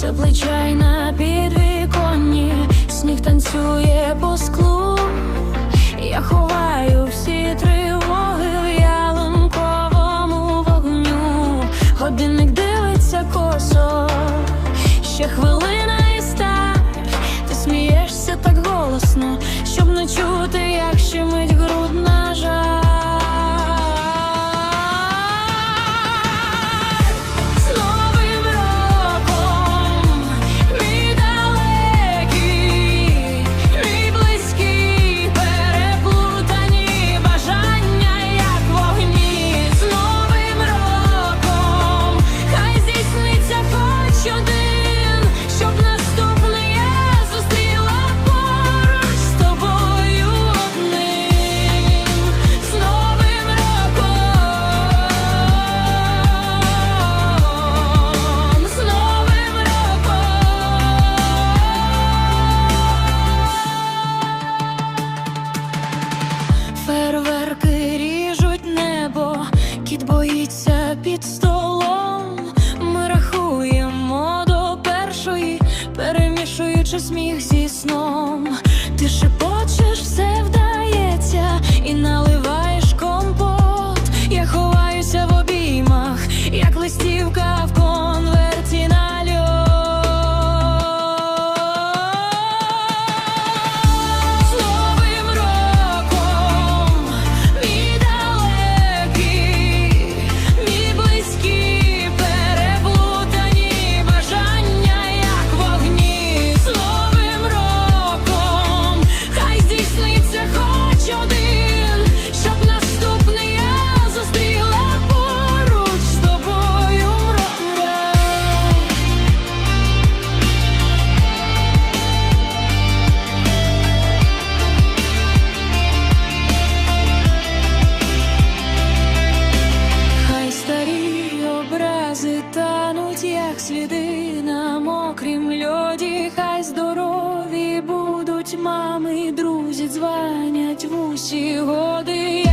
теплий на підвіконні, сніг танцює по склу. Я ховаю всі тривоги в ялинковому вогню. Годинник дивиться косо, ще хвилина і старт. Ти смієшся так голосно, Фейерверки ріжуть небо, кіт боїться під столом. Ми рахуємо до першої, перемішуючи сміх зі сном. Ти шепочеш, все вдається, і наливаєш сліди на мокрім льоді, хай здорові будуть мами, друзі дзвонять в усі годи.